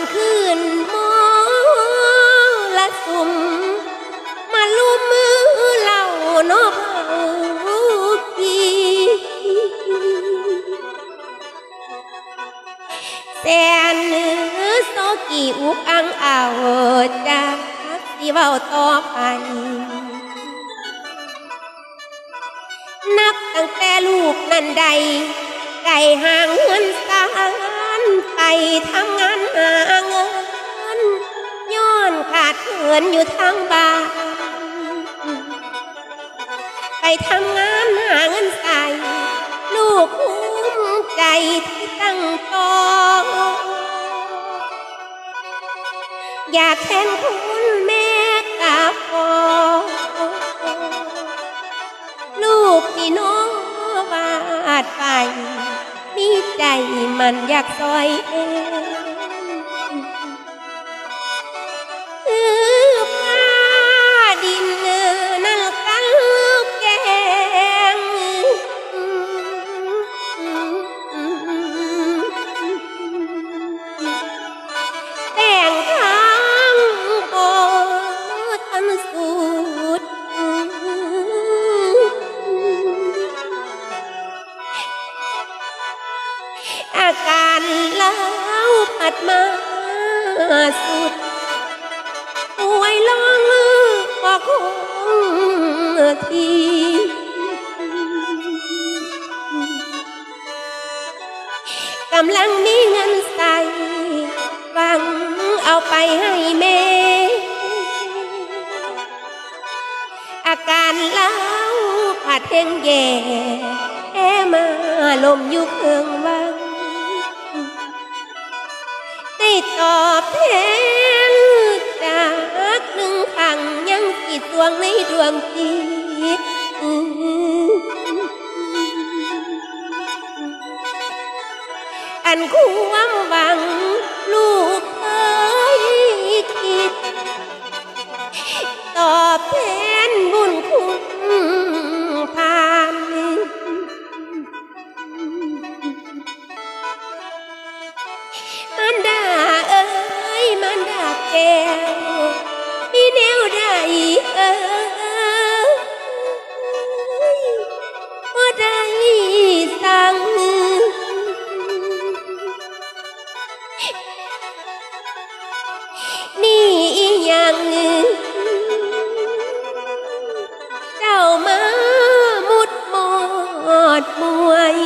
นขึ้นมอละสุมมาลุมมือเหล่าโนอกเอาปีแสนหนือโซกีอุกอังเอาจากที่เว้าต่อไปนับตั้งแต่ลูกนั้นใดไก่หางเงินสานไปทั้ เงินอยู่ทางบ้านไปทำงานหาเงินใส่ลูกภูมิใจที่ตั้งตองอยากแทนคุณแม่กับพ่อลูกที่น้องวาดไป มีใจมันอยากซอยเอง การเล้วผัดมาสุดป่วยลองก็คงทีกำลังมีเงินใส่วังเอาไปให้แม่ อาการเล้าผัดเพ่งแย่แอมาลมอยู่เครื่องวัง ตอบแทนจากหนึ่งขังยังจิตดวงในดวงจิตอันความหวังลูกเคยคิด ตอบแทน แก้วมีแนวใดเอ้ยบ่ได้สั่งนี่อีหยังเจ้ามามุดหมอดมวย